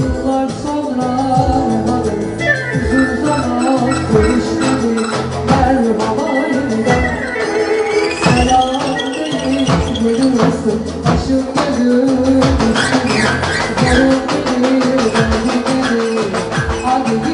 yıllar sonra Uzun zaman görüşmedik merhaba yeniden Selam dedik gönül nasıl başım gönül Gönül dedik ben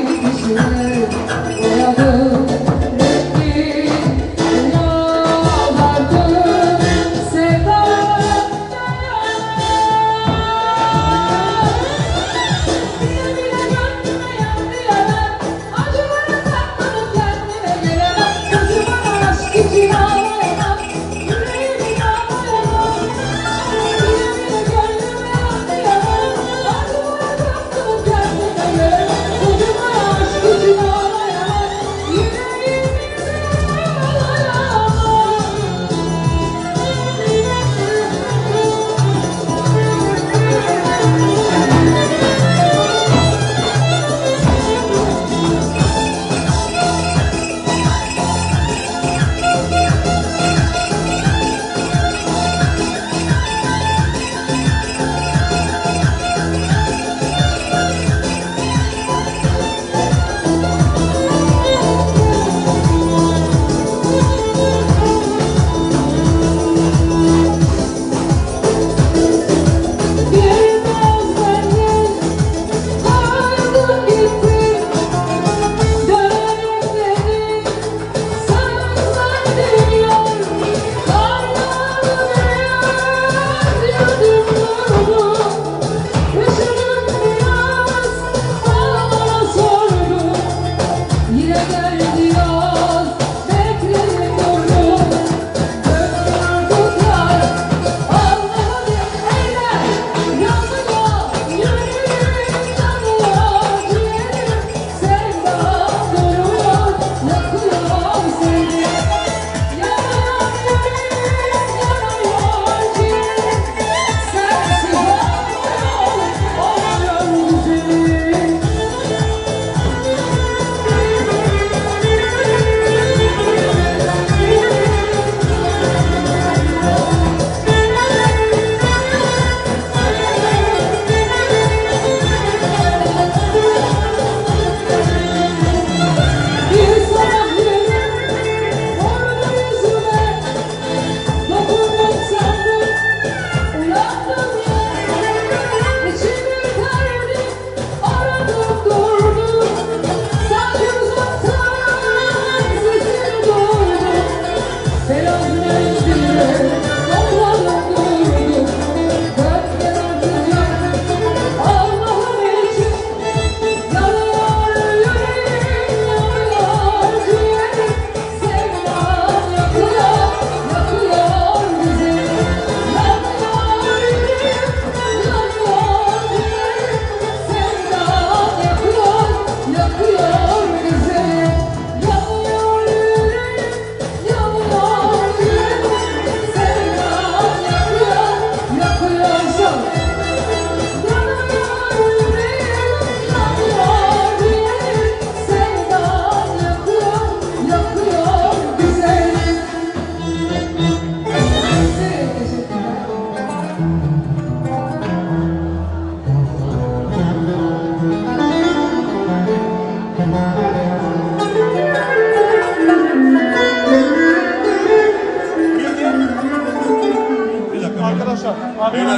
아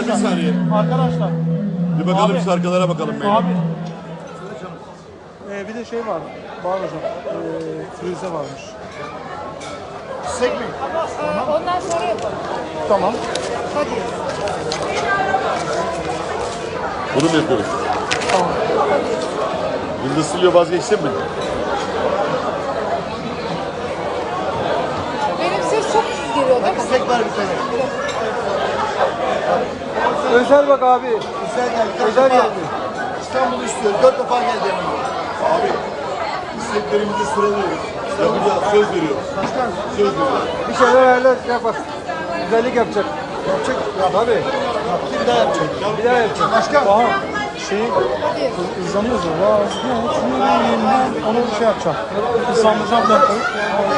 bir saniye. Arkadaşlar. Bir bakalım Abi. şu arkalara bakalım. benim. Abi. Ee, bir de şey var. Var hocam. Ee, frize varmış. Mi? Aa, Ondan sonra yapalım. Tamam. Hadi. Bunu mu yapıyoruz? Tamam. Yıldız vazgeçtin mi? Benim ses çok tiz geliyor değil mi? Var bir tane. Özel bak abi. Güzel geldi. Özel geldi. İstanbul'u istiyor. Dört defa geldi. Abi isteklerimizi sıralıyoruz. Yapacağız. Söz veriyoruz. Başkan. Söz veriyoruz. Bir şeyler ayarlar şey yapar. Güzellik yapacak. Yapacak. Tabii. Yaptı bir daha yapacak. Bir daha yapacak. Başkan. Aha. Hadi. hızlanıyoruz ya. Vazgeçmeyeyim. Onu şey yapacağım. Hızlandıracağım bir dakika. Ama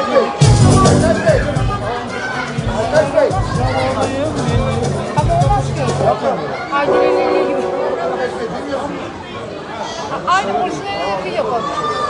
Aynı orijinali kıyı yapalım.